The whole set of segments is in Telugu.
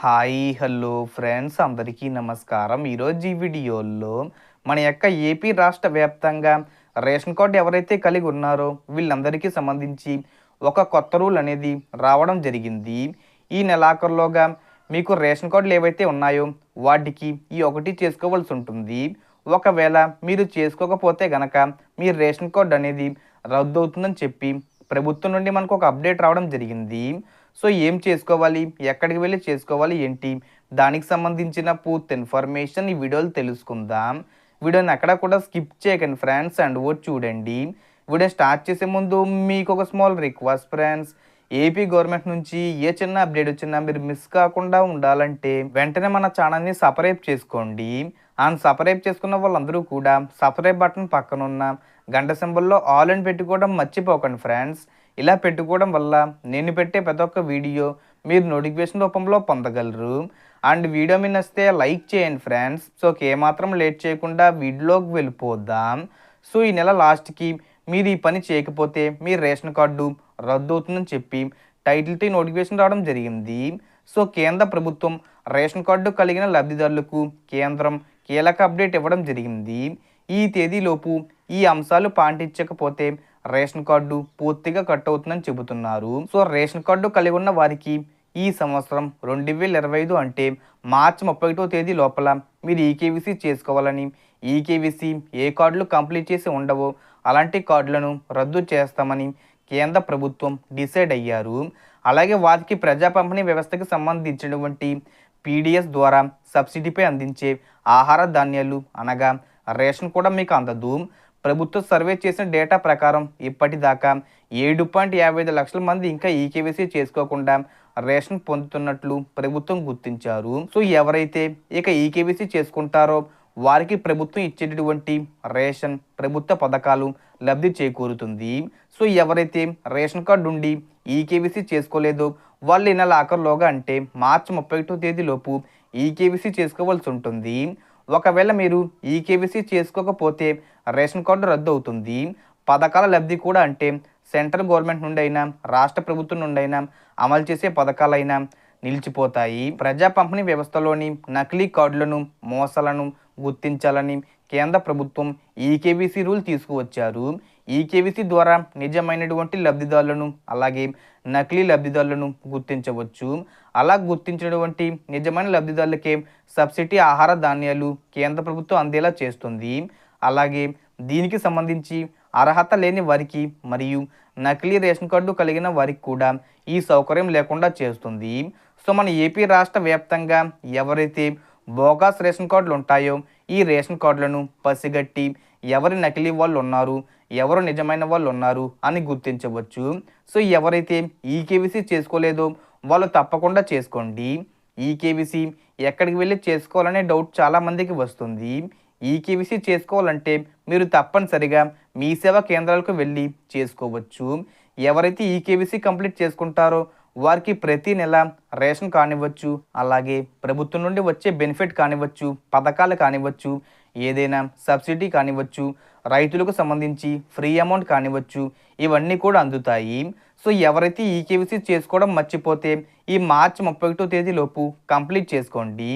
హాయ్ హలో ఫ్రెండ్స్ అందరికీ నమస్కారం. ఈరోజు ఈ వీడియోలో మన యొక్క ఏపీ రాష్ట్ర వ్యాప్తంగా రేషన్ కార్డు ఎవరైతే కలిగి ఉన్నారో వీళ్ళందరికీ సంబంధించి ఒక కొత్త రూల్ అనేది రావడం జరిగింది. ఈ నెలాఖరులోగా మీకు రేషన్ కార్డులు ఏవైతే ఉన్నాయో వాటికి ఈ ఒకటి చేసుకోవాల్సి ఉంటుంది. ఒకవేళ మీరు చేసుకోకపోతే గనక మీ రేషన్ కార్డు అనేది రద్దు అవుతుందని చెప్పి ప్రభుత్వం నుండి మనకు ఒక అప్డేట్ రావడం జరిగింది. సో ఏం చేసుకోవాలి? ఎక్కడికి వెళ్ళి చేసుకోవాలి? ఏంటి? దానికి సంబంధించిన పూర్తి ఇన్ఫర్మేషన్ ఈ వీడియోలు తెలుసుకుందాం. వీడియోని ఎక్కడ కూడా స్కిప్ చేయకండి ఫ్రెండ్స్ అండ్ ఓ చూడండి. వీడియో స్టార్ట్ చేసే ముందు మీకు ఒక small request friends. AP government నుంచి ఏ చిన్న అప్డేట్ వచ్చినా మీరు మిస్ కాకుండా ఉండాలంటే వెంటనే మన ఛానల్ని సపరేట్ చేసుకోండి. అండ్ సపరేట్ చేసుకున్న వాళ్ళందరూ కూడా సపరేట్ బటన్ పక్కన ఉన్న గంట సింబల్లో ఆల్ అని పెట్టుకోవడం మర్చిపోకండి ఫ్రెండ్స్. ఇలా పెట్టుకోవడం వల్ల నేను పెట్టే ప్రతి ఒక్క వీడియో మీరు నోటిఫికేషన్ రూపంలో పొందగలరు. అండ్ వీడియో మీద నచ్చితే లైక్ చేయండి ఫ్రెండ్స్. సో ఏమాత్రం లేట్ చేయకుండా వీడియోకి వెళ్ళిపోదాం. సో ఈ నెల లాస్ట్కి మీరు ఈ పని చేయకపోతే మీ రేషన్ కార్డు రద్దు అవుతుందని చెప్పి టైటిల్తో నోటిఫికేషన్ రావడం జరిగింది. సో కేంద్ర ప్రభుత్వం రేషన్ కార్డు కలిగిన లబ్ధిదారులకు కేంద్రం కీలక అప్డేట్ ఇవ్వడం జరిగింది. ఈ తేదీలోపు ఈ అంశాలు పాటించకపోతే రేషన్ కార్డు పూర్తిగా కట్ అవుతుందని చెబుతున్నారు. సో రేషన్ కార్డు కలిగి ఉన్న వారికి ఈ సంవత్సరం రెండు వేల ఇరవై ఐదు అంటే మార్చి ముప్పై ఒకటో తేదీ లోపల మీరు ఈకేవీసీ చేసుకోవాలని ఈకేవీసీ ఏ కార్డులు కంప్లీట్ చేసి ఉండవో అలాంటి కార్డులను రద్దు చేస్తామని కేంద్ర ప్రభుత్వం డిసైడ్ అయ్యారు. అలాగే వారికి ప్రజా పంపిణీ వ్యవస్థకి సంబంధించినటువంటి పీడిఎస్ ద్వారా సబ్సిడీపై అందించే ఆహార ధాన్యాలు అనగా రేషన్ కూడా మీకు అందదు. ప్రభుత్వం సర్వే చేసిన డేటా ప్రకారం ఇప్పటిదాకా ఏడు పాయింట్ యాభై ఐదు లక్షల మంది ఇంకా ఈకేవీసీ చేసుకోకుండా రేషన్ పొందుతున్నట్లు ప్రభుత్వం గుర్తించారు. సో ఎవరైతే ఇక ఈకేవీసీ చేసుకుంటారో వారికి ప్రభుత్వం ఇచ్చేటటువంటి రేషన్ ప్రభుత్వ పథకాలు లబ్ధి చేకూరుతుంది. సో ఎవరైతే రేషన్ కార్డు ఉండి ఈకేవీసీ చేసుకోలేదో వాళ్ళు ఈ నెల ఆఖరులోగా అంటే మార్చి ముప్పై ఒకటో తేదీలోపు ఈకేవీసీ చేసుకోవాల్సి ఉంటుంది. ఒకవేళ మీరు ఈకేవీసీ చేసుకోకపోతే రేషన్ కార్డు రద్దు అవుతుంది పథకాల లబ్ధి కూడా అంటే సెంట్రల్ గవర్నమెంట్ నుండి అయినా రాష్ట్ర ప్రభుత్వం నుండి అయినా అమలు చేసే పథకాలైనా నిలిచిపోతాయి. ప్రజా పంపిణీ వ్యవస్థలోని నకిలీ కార్డులను మోసాలను గుర్తించాలని కేంద్ర ప్రభుత్వం ఈకేవీసీ రూల్ తీసుకువచ్చారు. ఈకేవీసీ ద్వారా నిజమైనటువంటి లబ్ధిదారులను అలాగే నకిలీ లబ్ధిదారులను గుర్తించవచ్చు. అలా గుర్తించినటువంటి నిజమైన లబ్ధిదారులకే సబ్సిడీ ఆహార ధాన్యాలు కేంద్ర ప్రభుత్వం అందేలా చేస్తుంది. అలాగే దీనికి సంబంధించి అర్హత లేని వారికి మరియు నకిలీ రేషన్ కార్డు కలిగిన వారికి కూడా ఈ సౌకర్యం లేకుండా చేస్తుంది. సో మన ఏపీ రాష్ట్ర వ్యాప్తంగా ఎవరైతే బోగాస్ రేషన్ కార్డులు ఉంటాయో ఈ రేషన్ కార్డులను పసిగట్టి ఎవరి నకిలీ వాళ్ళు ఉన్నారు ఎవరు నిజమైన వాళ్ళు ఉన్నారు అని గుర్తించవచ్చు. సో ఎవరైతే ఈకేబీసీ చేసుకోలేదో వాళ్ళు తప్పకుండా చేసుకోండి. ఈకేబీసీ ఎక్కడికి వెళ్ళి చేసుకోవాలనే డౌట్ చాలామందికి వస్తుంది. ఈకేబీసీ చేసుకోవాలంటే మీరు తప్పనిసరిగా మీ సేవా కేంద్రాలకు వెళ్ళి చేసుకోవచ్చు. ఎవరైతే ఈకేబీసీ కంప్లీట్ చేసుకుంటారో వారికి ప్రతి నెల రేషన్ కానివ్వచ్చు అలాగే ప్రభుత్వం నుండి వచ్చే బెనిఫిట్ కానివ్వచ్చు పథకాలు కానివ్వచ్చు ఏదైనా సబ్సిడీ కానివచ్చు రైతులకు సంబంధించి ఫ్రీ అమౌంట్ కానివ్వచ్చు ఇవన్నీ కూడా అందుతాయి. సో ఎవరైతే ఈకేవీసీ చేసుకోవడం మర్చిపోతే ఈ మార్చి ముప్పై ఒకటో తేదీలోపు కంప్లీట్ చేసుకోండి.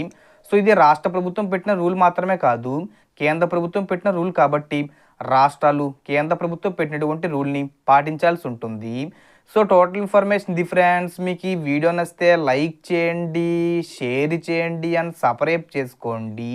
సో ఇది రాష్ట్ర ప్రభుత్వం పెట్టిన రూల్ మాత్రమే కాదు కేంద్ర ప్రభుత్వం పెట్టిన రూల్ కాబట్టి రాష్ట్రాలు కేంద్ర ప్రభుత్వం పెట్టినటువంటి రూల్ని పాటించాల్సి ఉంటుంది. So total information the friends మీకు ఈ వీడియో నచ్చితే లైక్ చేయండి షేర్ చేయండి అండ్ సపరేట్ చేసుకోండి.